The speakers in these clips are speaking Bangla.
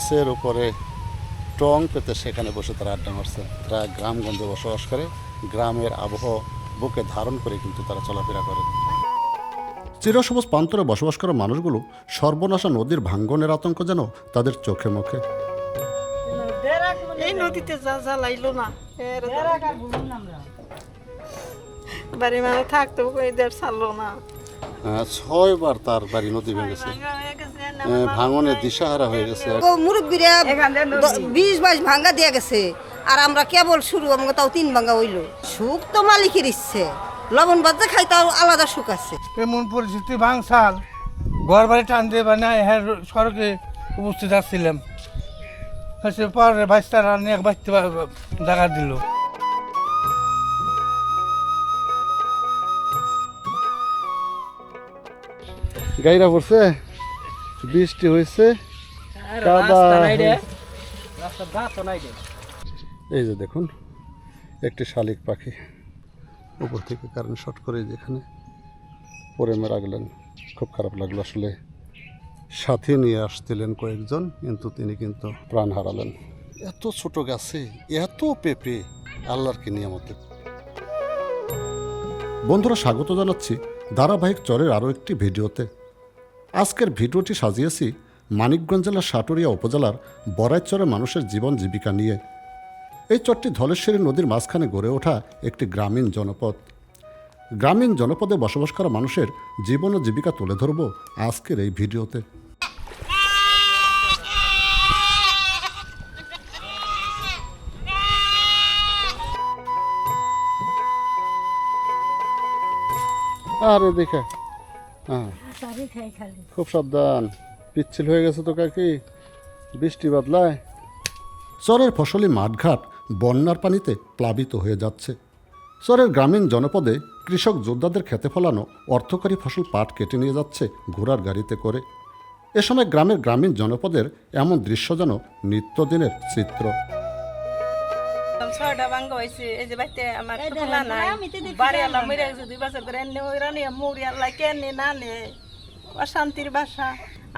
গাছের উপরে টং পেতে সেখানে বসে তারা আড্ডা মারছে। তারা গ্রামগঞ্জে বসবাস করে। গ্রামের আবহাওয়া বুকে ধারণ করে কিন্তু তারা চলাফেরা করে। চিরসবুজ প্রান্তরে বসবাস করা মানুষগুলো সর্বনাশা নদীর ভাঙ্গনের আতঙ্ক যেন তাদের চোখে মুখে। এই নদীতে যা জ্বালাইলো না বাড়ি মানে থাকতো এদের ছাড়লো না। আহ, ছয়বার তার বাড়ি নদী ভেঙেছে। ভাঙনে দিশাহারা হয়ে গেছে ও মুরব্বীরা বিশ বাইশ ভাঙ্গা দিয়ে গেছে আর আমরা কেবল শুরু আমাকে তাও তিন ভাঙ্গা হইল। সুখ তো মালিকের ইচ্ছে লবণ বাদে খাই তাও আলাদা সুখ আছে। এমন পরিস্থিতি ভাঙসাল। ঘর বাড়ি টান দিয়ে মানে হ্যাঁ সড়কে উপস্থিত আসছিলাম হচ্ছে পরে বাইশটার নিয়ে বাইতে দেখা দিল। গাইরা পড়ছে? বৃষ্টি হয়েছে। এই যে দেখুন একটি শালিক পাখি উপর থেকে কারেন্ট শর্ট করে যেখানে পরে মারা গেলেন খুব খারাপ লাগল। আসলে সাথে নিয়ে আসছিলেন কয়েকজন কিন্তু তিনি কিন্তু প্রাণ হারালেন। এত ছোট গাছে এত পেঁপে আল্লাহর কি নিয়ামতে বন্ধুরা স্বাগত জানাচ্ছি ধারাবাহিক চরের আরও একটি ভিডিওতে। আজকের ভিডিওটি সাজিয়েছি মানিকগঞ্জ জেলার সাটুরিয়া উপজেলার বরাইচরের মানুষের জীবন জীবিকা নিয়ে। এই চরটি ধলেশ্বরী নদীর মাঝখানে গড়ে ওঠা একটি গ্রামীণ জনপদ। গ্রামীণ জনপদে বসবাস করা মানুষের জীবন ও জীবিকা তুলে ধরব আজকের এই ভিডিওতে। আরে দেখে। হ্যাঁ। খুব সাবধান। পিচ্ছিল হয়ে গেছে তো কাকি। বৃষ্টি বাদলায়। চরের ফসলি মাঠঘাট বন্যার পানিতে প্লাবিত হয়ে যাচ্ছে। চরের গ্রামীণ জনপদে কৃষক যোদ্ধাদের খেতে ফলানো অর্থকারী ফসল পাট কেটে নিয়ে যাচ্ছে ঘোড়ার গাড়িতে করে। এ সময় গ্রামের গ্রামীণ জনপদের এমন দৃশ্য যেন নিত্যদিনের চিত্র। ছয়টা ভাঙ্গা হয়েছে। এই যে বাইতে আমার খোলা নাই। বাড়ি আল্লাহ মরে গেছে দুই বছর ধরে এনে ওই রানি মুড়ি আল্লাহ কেনে না নে অশান্তির বাসা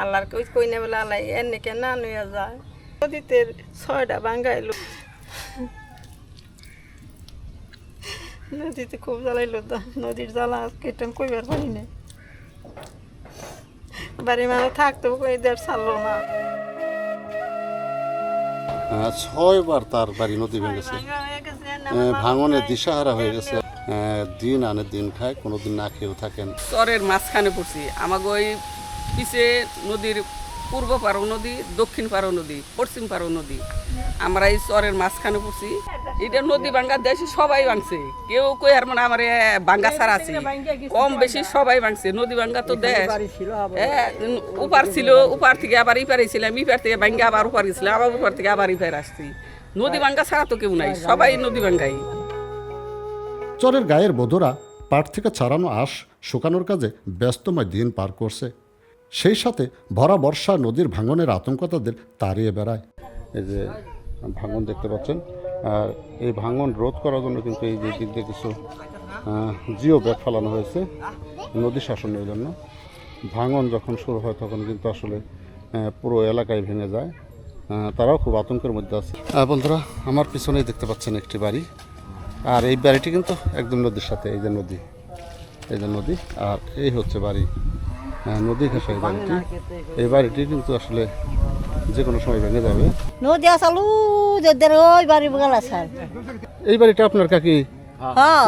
আল্লাহর কই কই নে বলে আল্লাহ এনে কে না নিয়ে যায়। নদীতে ছয়টা ভাঙ্গা নদীতে খুব জ্বালাইলো নদীর জ্বালা কেটে কইবার পারি না বাড়ি মানে থাকতো কই এদের ছাড়লো না। ছয়বার তার বাড়ি নদী ভেঙেছে। ভাঙনে দিশাহারা হয়ে গেছে। দিন আনে দিন খায় কোনোদিন না খেয়েও থাকেন। চরের মাঝখানে পড়ছি। আমাকে ওই পিছে নদীর পূর্ব পারো নদী দক্ষিণ পারো নদী পশ্চিম পারো নদী। আমরা এই চরের মাঝখানে পড়ছি। এটা নদী ভাঙ্গা দেশে সবাই ভাঙছে। কেউ কই আর মানে আমার ভাঙ্গা ছাড়া আছে। কম বেশি সবাই ভাঙছে। নদী ভাঙ্গা তো দেশ। হ্যাঁ, উপার ছিল উপার থেকে আবার ইপারে ছিলাম ইপার থেকে ভাঙ্গা আবার উপার গেছিলাম আবার উপার থেকে আবার ইপার আসছি। নদী ভাঙ্গা ছাড়া তো কেউ নাই সবাই নদী ভাঙ্গাই। চরের গায়ের বধুরা পাট থেকে ছাড়ানো আঁশ শুকানোর কাজে ব্যস্তময় দিন পার করছে। সেই সাথে ভরা বর্ষা নদীর ভাঙনের আতঙ্ক তাদের তাড়িয়ে বেড়ায়। এই যে ভাঙন দেখতে পাচ্ছেন আর এই ভাঙন রোধ করার জন্য কিন্তু এই যে দিক দিয়ে কিছু জিও ব্যাগ ফেলানো হয়েছে নদী শাসনের জন্য। ভাঙন যখন শুরু হয় তখন কিন্তু আসলে পুরো এলাকায় ভেঙে যায়। তারাও খুব আতঙ্কের মধ্যে আছে। বন্ধুরা আমার পিছনেই দেখতে পাচ্ছেন একটি বাড়ি। আর এই বাড়িটি কিন্তু একদম নদীর সাথে এই যে নদী এই যে নদী আর এই হচ্ছে বাড়ি। হ্যাঁ, নদী ঘেঁষা এই বাড়িটি। এই বাড়িটি কিন্তু আসলে যে কোনো সময় ভেঙে যাবে। নদী আসালু যাদের ওই বাড়ি বগাল আসাল এই বাড়িটা আপনার কাকি? হ্যাঁ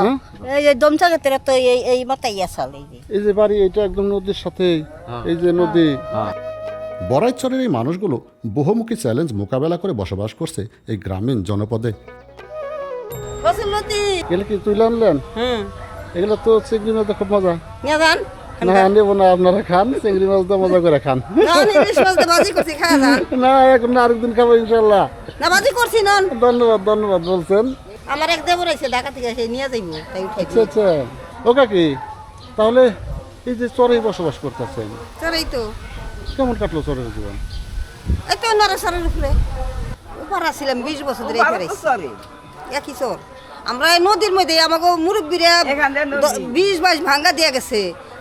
এই যে ক্ষেত্রে তো এই এই মাতাই আসাল এই যে। এই যে বাড়ি এটা একদম নদীর সাথে এই যে নদী। বড়াইচরের এই মানুষগুলো বহুমুখী চ্যালেঞ্জ মোকাবেলা করে বসবাস করছে এই গ্রামীণ জনপদে। বসুন নদী এগুলো কি তুলে আনলেন এগুলো তো চিংড়ি মাছ খুব মজা। না নেব না আপনারা খান চিংড়ি মাছ তো মজা করে খান। না ইলিশ মাছ দিয়ে বাজি করছি না এখন না আরেকদিন খাব ইনশাল্লাহ না বাজি করছি নন। ধন্যবাদ ধন্যবাদ বলছেন। আমার এক দেবর আছে ঢাকা থেকে সে নিয়ে যাইব তাই আচ্ছা আচ্ছা। ও কাকি তাহলে এই যে চরে বসবাস করতেছেন। চলেই তো। কেমন কাটলো চরের জীবন? এই তো নরেশ্বরের উপরে। উপর আসছিলাম বিশ বছর ধরে এখানে একই চর। আমরা এই নদীর মধ্যে আমাকে মুরব্বীরা বিশ বাইশ ভাঙ্গা দিয়ে গেছে।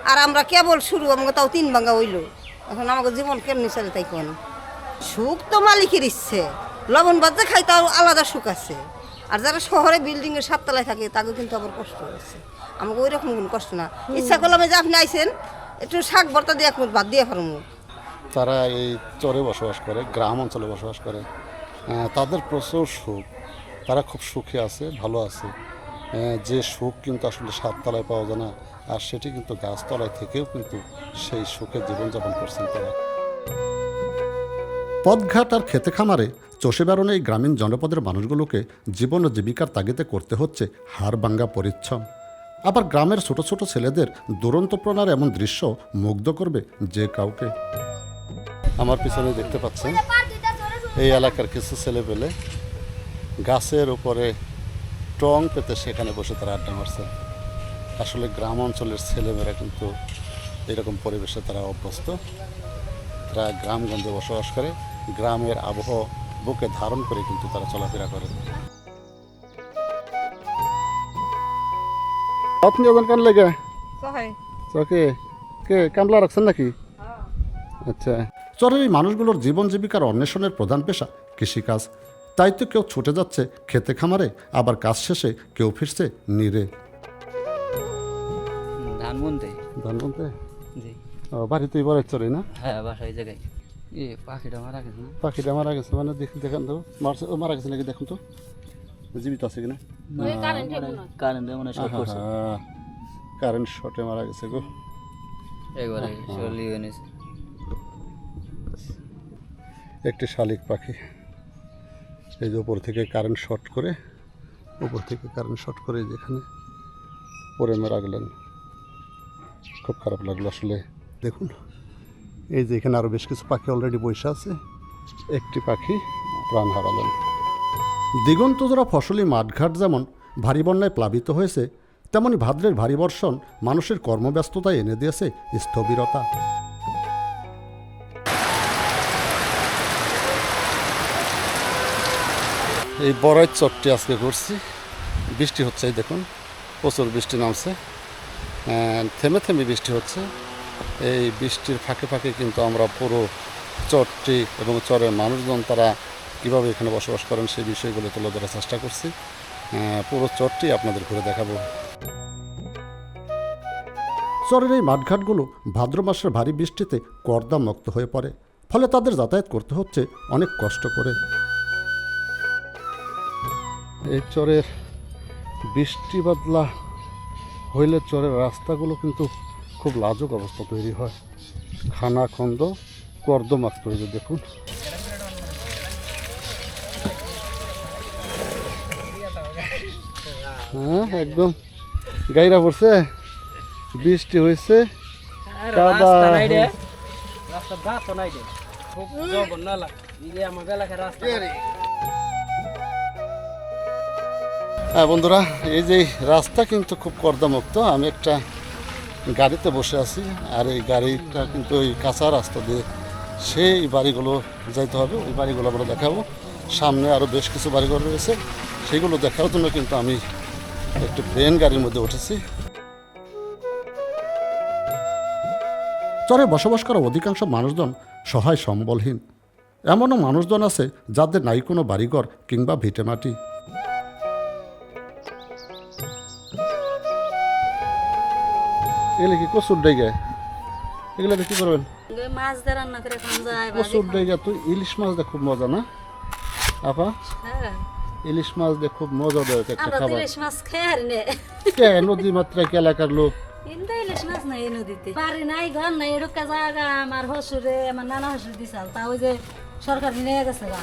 আর আমরা কেবল শুরু আমাকে তাও তিন ভাঙ্গা হইল। এখন আমাকে জীবন কেমনি চলে তাই কোন? সুখ তো মালিকের ইচ্ছে। লবণ বাদ বাজে খাই তাও আলাদা সুখ আছে। আর যারা শহরে বিল্ডিং এর সাততলায় থাকে তাকে কিন্তু আবার কষ্ট হচ্ছে। আমাকে ওই রকম কোনো কষ্ট না। ইচ্ছা করলাম যে আপনি আইসেন একটু শাক ভর্তা দিয়ে এক মুঠ ভাত দিয়ে পারব তারা এই চরে বসবাস করে, গ্রাম অঞ্চলে বসবাস করে। তাদের প্রচুর সুখ। তারা খুব সুখে আছে, ভালো আছে। যে সুখ কিন্তু আসলে সাততলায় পাওয়া যায় না, আর সেটি কিন্তু গাছতলায় থেকেও কিন্তু সেই সুখে জীবনযাপন করছেন তারা। পথঘাট আর খেতে খামারে চষে বেড়ানো এই গ্রামীণ জনপদের মানুষগুলোকে জীবন ও জীবিকার তাগিদে করতে হচ্ছে হাড় ভাঙ্গা পরিচ্ছম আবার গ্রামের ছোট ছোট ছেলেদের দুরন্তপ্রণার এমন দৃশ্য মুগ্ধ করবে যে কাউকে। আমার পিছনে দেখতে পাচ্ছেন এই এলাকার কিছু ছেলে পেলে গাছের উপরে টং পেতে সেখানে বসে তারা আড্ডা মারছে। আসলে গ্রাম অঞ্চলের ছেলেমেয়েরা কিন্তু এরকম পরিবেশে তারা অভ্যস্ত। তারা গ্রামগঞ্জে বসবাস করে গ্রামের আবহাওয়া বুকে ধারণ করে কিন্তু তারা চলাফেরা করে। আপনি ওজন কান লেগে? চকে কে কামলা রাখছেন নাকি? আচ্ছা। চরের এই মানুষগুলোর জীবন জীবিকার অন্বেষণের প্রধান পেশা কৃষিকাজ। তাই তো কেউ ছুটে যাচ্ছে খেতে খামারে আবার কাজ শেষে কেউ ফিরছে নিরে। ধান বুনতে ধান বলতে জি বাড়িতে এবার চলে না? হ্যাঁ বাসা এই জায়গায়। এ পাখিটা মারা গেছে না? পাখিটা মারা গেছে মানে দেখি দেখান তো মারছে ও মারা গেছে নাকি দেখুন তো। জীবিত আছে কিনা? কারেন্টে মনে শর্ট করছে। কারেন্ট শর্টে মারা গেছে গো। একবারে চলি এনেছে একটি শালিক পাখি। এই যে উপর থেকে কারেন্ট শর্ট করে, উপর থেকে কারেন্ট শর্ট করে যেখানে পরে মারা গেলেন খুব খারাপ লাগল আসলে। দেখুন, এই যে এখানে আরও বেশ কিছু পাখি অলরেডি বসে আছে, একটি পাখি প্রাণ হারালেন। দিগন্ত জোড়া ফসলি মাঠঘাট যেমন ভারী বন্যায় প্লাবিত হয়েছে, তেমনি ভাদ্রের ভারী বর্ষণ মানুষের কর্মব্যস্ততায় এনে দিয়েছে স্থবিরতা। এই বড়াই চটটি আজকে করছি। বৃষ্টি হচ্ছে, এই দেখুন, প্রচুর বৃষ্টি নামছে। থেমে থেমে বৃষ্টি হচ্ছে। এই বৃষ্টির ফাঁকে ফাঁকে কিন্তু আমরা পুরো চরটি এবং চরের মানুষজন তারা কীভাবে এখানে বসবাস করেন সেই বিষয়গুলো তুলে ধরার চেষ্টা করছি। পুরো চরটি আপনাদের ঘুরে দেখাবো। চরের এই মাঠঘাটগুলো ভাদ্র মাসের ভারী বৃষ্টিতে কর্দামুক্ত হয়ে পড়ে। ফলে তাদের যাতায়াত করতে হচ্ছে অনেক কষ্ট করে। এই চরের বৃষ্টি বাদলা হইলে চরের রাস্তাগুলো কিন্তু খুব লাজুক অবস্থা তৈরি হয়। খানা খন্দ কর্দমাক্ত হয়ে যায় দেখুন। হ্যাঁ একদম গাইরা পড়ছে। বৃষ্টি হয়েছে কাদা। হ্যাঁ বন্ধুরা, এই যে রাস্তা কিন্তু খুব কর্দামুক্ত। আমি একটা গাড়িতে বসে আছি, আর এই গাড়িটা কিন্তু ওই কাঁচা রাস্তা দিয়ে সেই বাড়িগুলো যাইতে হবে। ওই বাড়িগুলো আমরা দেখাবো। সামনে আরও বেশ কিছু বাড়িঘর রয়েছে। সেগুলো দেখার জন্য কিন্তু আমি একটু প্লেন গাড়ির মধ্যে উঠেছি। চরে বসবাস করা অধিকাংশ মানুষজন সহায় সম্বলহীন এমনও মানুষজন আছে যাদের নাই কোনো বাড়িঘর কিংবা ভিটেমাটি। এগুলো কি কচুর ডাইগা। এগুলো কি করবেন? মাছ দিয়ে রান্না করে খান যায় কচুর ডাইগা তো ইলিশ মাছ দিয়ে খুব মজা না? আপা? হ্যাঁ। ইলিশ মাছ দিয়ে খুব একটা খাবার। ইলিশ মাছ খেয়ে আর নে। কে নদী মাত্রা কি এলাকার লোক? কিন্তু ইলিশ মাছ নাই নদীতে। বাড়ি নাই ঘর নাই এরকম জায়গা। আমার হসুরে আমার নানা হসুর দিছাল তা ওই যে সরকার নিয়ে গেছে গা।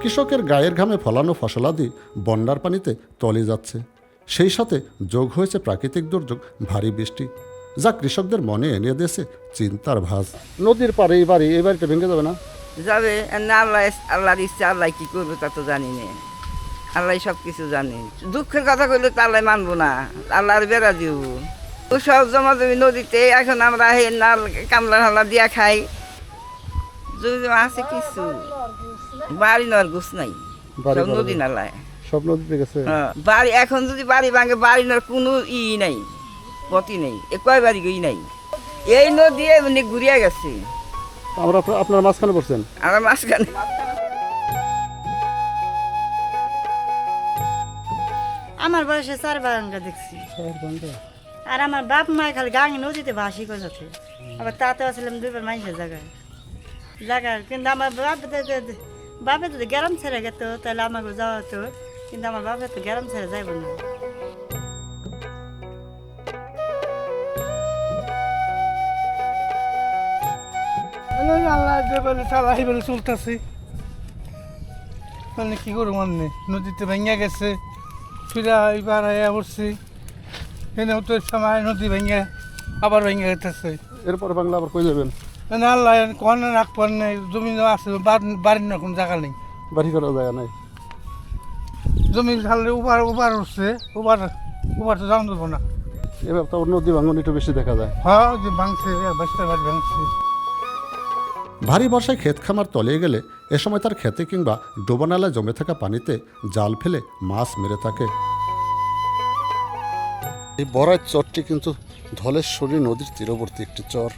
কৃষকের গায়ের ঘামে ফলানো ফসলাদি বন্যার পানিতে তলে যাচ্ছে। সেই সাথে যোগ হয়েছে প্রাকৃতিক দুর্যোগ ভারী বৃষ্টি। যা কৃষকদের মনে এনে দিয়েছে চিন্তার ভাঁজ। নদীর পারে এই বাড়ি এই বাড়িটা ভেঙে যাবে না? যাবে। না আল্লাহ আল্লাহর ইচ্ছা আল্লাহ কি করবে তা তো জানি না। আল্লাহ সব কিছু জানে। দুঃখের কথা কইলে তো আল্লাহ মানবো না। আল্লাহর বেড়া দিব। ও সব জমা জমি নদীতে এখন আমরা হে নাল কামলা হামলা দিয়া খাই। জমি আছে কিছু বাড়ি নর গুছ নাই। সব নদী নালায়। সব নদীতে গেছে। হ্যাঁ, বাড়ি এখন যদি বাড়ি ভাঙে বাড়ি নর কোনো ই নাই পতি নেই এ কয় বাড়ি গই নাই। এই নদী এমনি ঘুরিয়া গেছে। আমরা আপ- আপনার মাঝখানে পড়ছেন? আমার মাঝখানে। আমার বয়সে চার বারাঙ্গা দেখছি। আর আমার বাপ মা খালি গাঙে নদীতে ভাসি করেছে আবার তাতে আসলাম দুইবার মাইসের জায়গায়। জায়গায় কিন্তু আমার বাপ বাপে যদি গ্যারাম ছেড়ে গেত তাহলে আমাকে যাওয়া হতো। কিন্তু আমার বাপে তো গ্যারাম ছেড়ে যাইব না মানে কি মানে নদীতে গেছে পড়ছি এনে নদী আবার এরপরে বাংলা আবার মানে নেই জমি আছে বাড়ির না জায়গা নেই বাড়ি করার জায়গা নাই জমি খালে উবার উবার উঠছে উবার উবার তো যাওয়া দেবো না। এবার তো নদী ভাঙন একটু বেশি দেখা যায়। হ্যাঁ যে ভাঙছে বাচ্চা বাড়ি ভাঙছে। ভারী বর্ষায় ক্ষেত খামার তলিয়ে গেলে এ সময় তার খেতে কিংবা ডোবানালায় জমে থাকা পানিতে জাল ফেলে মাছ মেরে থাকে। এই বড়াই চরটি কিন্তু ধলেশ্বরী নদীর তীরবর্তী একটি চর।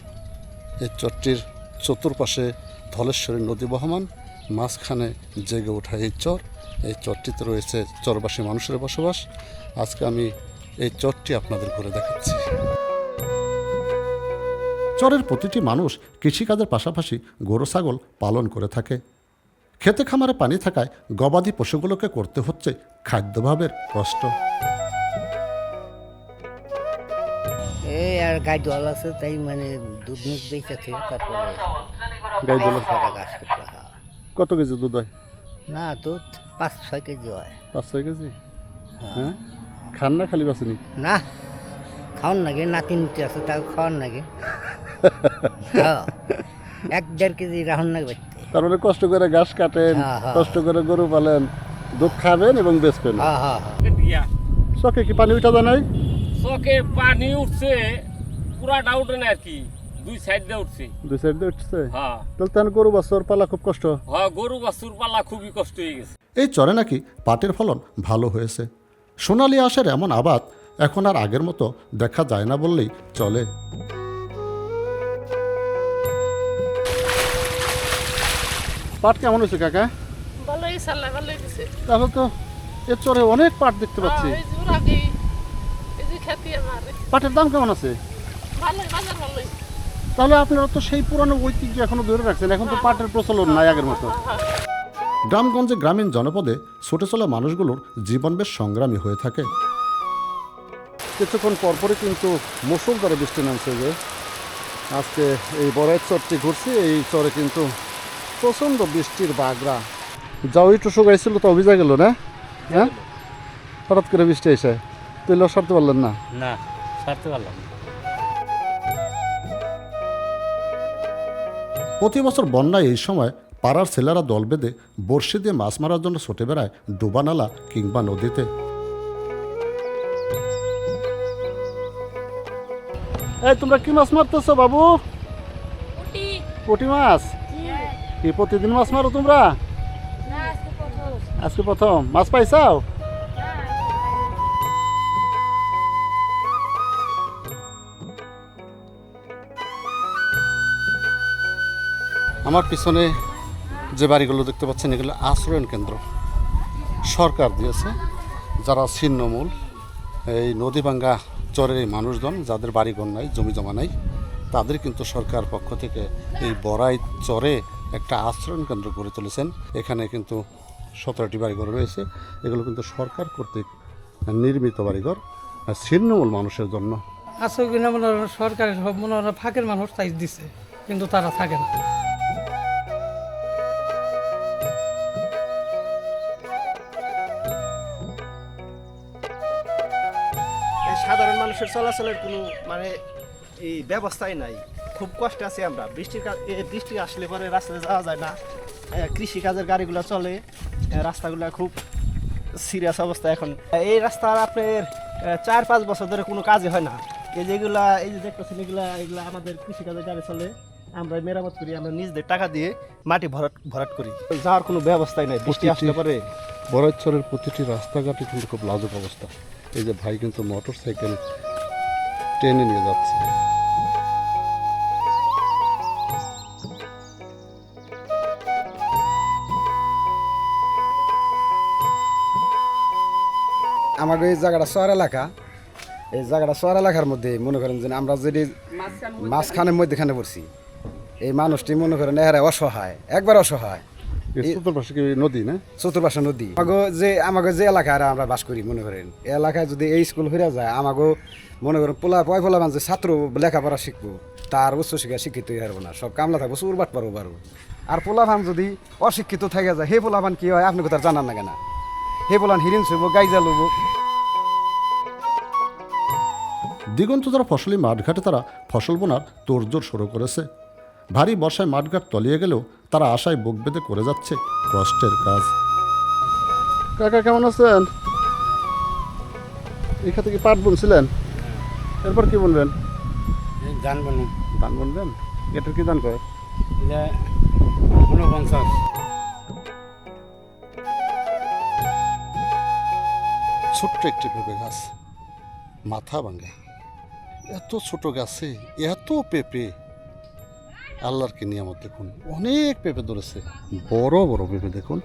এই চরটির চতুর্পাশে ধলেশ্বরী নদী বহমান মাঝখানে জেগে ওঠা এই চর। এই চরটিতে রয়েছে চরবাসী মানুষের বসবাস। আজকে আমি এই চরটি আপনাদের ঘুরে দেখাচ্ছি। চরের প্রতিটি মানুষ কৃষিকাজের পাশাপাশি গরু ছাগল পালন করে থাকে। খেতে খামারে পানি থাকায় গবাদি পশুগুলোকে করতে হচ্ছে খাদ্যভাবের কষ্ট। এই আর গাই দল আছে তাই মানে দুধ মুখ বেঁচেছে তারপরে গাই দোলা টাকা গাছ করতে। কত কেজি দুধ হয়? না তো পাঁচ ছয় কেজি হয়। পাঁচ ছয় কেজি? হ্যাঁ। খান না খালি বাসিনি? না খাওয়ান নাকি নাতি নুতি আছে তাও খাওয়ান হ্যাঁ এক দেড় কেজি রাহন নাকি বাড়তে। তার মানে কষ্ট করে ঘাস কাটেন হ্যাঁ, হ্যাঁ। কষ্ট করে গরু পালেন দুধ খাবেন এবং বেচবেন। হ্যাঁ হ্যাঁ হ্যাঁ। চকে কি পানি উঠা যায় নাই? চকে পানি উঠছে পুরা ডাউট না আর কি। দুই সাইড দিয়ে উঠছে। দুই সাইড দিয়ে উঠছে? হ্যাঁ। তাহলে তেন গরু বাছর পালা খুব কষ্ট? হ্যাঁ গরু বাছুর পালা খুবই কষ্ট হয়ে গেছে। এই চরে নাকি পাটের ফলন ভালো হয়েছে। সোনালি আঁশের এমন আবাদ এখন আর আগের মতো দেখা যায় না বললেই চলে। পাট কেমন হয়েছে কাকা? ভালোই সাল্লাহ ভালোই দিছে। তাহলে তো এর চরে অনেক পাট দেখতে পাচ্ছি। এই যে রাগে এই যে খেতে আমার। পাটের দাম কেমন আছে? ভালোই বাজার ভালোই। তাহলে আপনারা তো সেই পুরানো ঐতিহ্য এখনও ধরে রাখছেন এখন তো পাটের প্রচলন নাই আগের মতো। গ্রামগঞ্জে গ্রামীণ জনপদে ছুটে চলা মানুষগুলোর জীবন বেশ সংগ্রামী হয়ে থাকে। কিছুক্ষণ পরপরই কিন্তু মুসুলধারে বৃষ্টি নামছে যে। আজকে এই বড়াইয়ের চরটি ঘুরছি এই চরে কিন্তু প্রচণ্ড বৃষ্টির বাগড়া। যাও একটু শুকাইছিল তো অভিযোগ গেল না? হ্যাঁ? হঠাৎ করে বৃষ্টি এসে। তুই সারতে পারলেন না? না ছাড়তে পারলাম প্রতি বছর বন্যায় এই সময় পাড়ার ছেলেরা দল বেঁধে বড়শি দিয়ে মাছ মারার জন্য ছুটে বেড়ায় ডোবানালা কিংবা নদীতে। এই তোমরা কি মাছ মারতেছ বাবু? পুঁটি। মাছ? কি প্রতিদিন মাছ মারো তোমরা? আজকে প্রথম। মাছ পাইছাও? আমার পিছনে যে বাড়িগুলো দেখতে পাচ্ছেন, এগুলো আশ্রয়ন কেন্দ্র। সরকার দিয়েছে, যারা ছিন্নমূল, এই নদীভাঙ্গা চরের এই মানুষজন, যাদের বাড়িঘর নাই জমি জমা নাই, তাদের কিন্তু সরকার পক্ষ থেকে এই বড়াই চরে একটা আশ্রয়ন কেন্দ্র গড়ে তুলেছেন। এখানে কিন্তু সতেরোটি বাড়িঘর রয়েছে, এগুলো কিন্তু সরকার কর্তৃক নির্মিত বাড়িঘর, ছিন্নমূল মানুষের জন্য। কিনা মনে সরকারের সব মনে হয় ফাঁকের মানুষ তাই দিছে, কিন্তু তারা থাকে না। মানুষের চলাচলের কোনো মানে এই ব্যবস্থাই নাই। খুব কষ্ট আছি আমরা। বৃষ্টির বৃষ্টি আসলে পরে রাস্তায় যাওয়া যায় না। কৃষি কৃষিকাজের গাড়িগুলো চলে। রাস্তাগুলো খুব সিরিয়াস অবস্থা এখন। এই রাস্তার আপনার চার পাঁচ বছর ধরে কোনো কাজই হয় না। এই যেগুলা এই যে দেখতেছেন এগুলা এগুলা আমাদের কৃষিকাজের গাড়ি চলে। আমরা মেরামত করি আমরা নিজেদের টাকা দিয়ে মাটি ভরাট ভরাট করি। যাওয়ার কোনো ব্যবস্থাই নাই বৃষ্টি আসতে পারে বরাইচরের প্রতিটি রাস্তাঘাটে কিন্তু খুব লাজুক অবস্থা। এই যে ভাই কিন্তু মোটর সাইকেল টেনে নিয়ে যাচ্ছে। আমাদের এই জায়গাটা শহর এলাকা। এই জায়গাটা শহর এলাকার মধ্যে মনে করেন যে আমরা যদি মাঝখানের মধ্যেখানে পড়ছি। এই মানুষটি মনে করেন এরা অসহায় একবার অসহায়। চতুর্পাশে কি নদী না? চতুর্পাশে নদী। আমাকে যে আমাকে যে এলাকায় আমরা বাস করি মনে করেন এলাকায় যদি এই স্কুল হয়ে যায় আমাকে মনে করেন পোলা পয় পোলা যে ছাত্র লেখাপড়া শিখব তার উচ্চশিক্ষা শিক্ষিত হয়ে পারব না সব কামলা থাকব চুরবাট পারব পারব আর পোলাভান যদি অশিক্ষিত থাকে যায় সেই পোলাভান কি হয় আপনি কোথাও জানান না। কেন সেই পোলান হিরিন ছুব গাইজা লব দিগন্তধারা ফসলি মাঠঘাটে তারা ফসল বোনার তোড়জোড় শুরু করেছে। ভারী বর্ষায় মাঠঘাট তলিয়ে গেলেও তারা আশায় বুক বেঁধে করে যাচ্ছে কষ্টের কাজ। কাকা কেমন আছেন? এখান থেকে পাট বুনছিলেন? এরপর কি বলবেন জানব না ধান বুনবেন? এটার কি দান করে ছোট্ট একটি পেঁপে গাছ। মাথা ভাঙা। এত ছোট গাছে এত পেঁপে। আল্লাহর কি নিয়ামত দেখুন অনেক পেঁপে ধরেছে। বড় বড় পেঁপে দেখুন।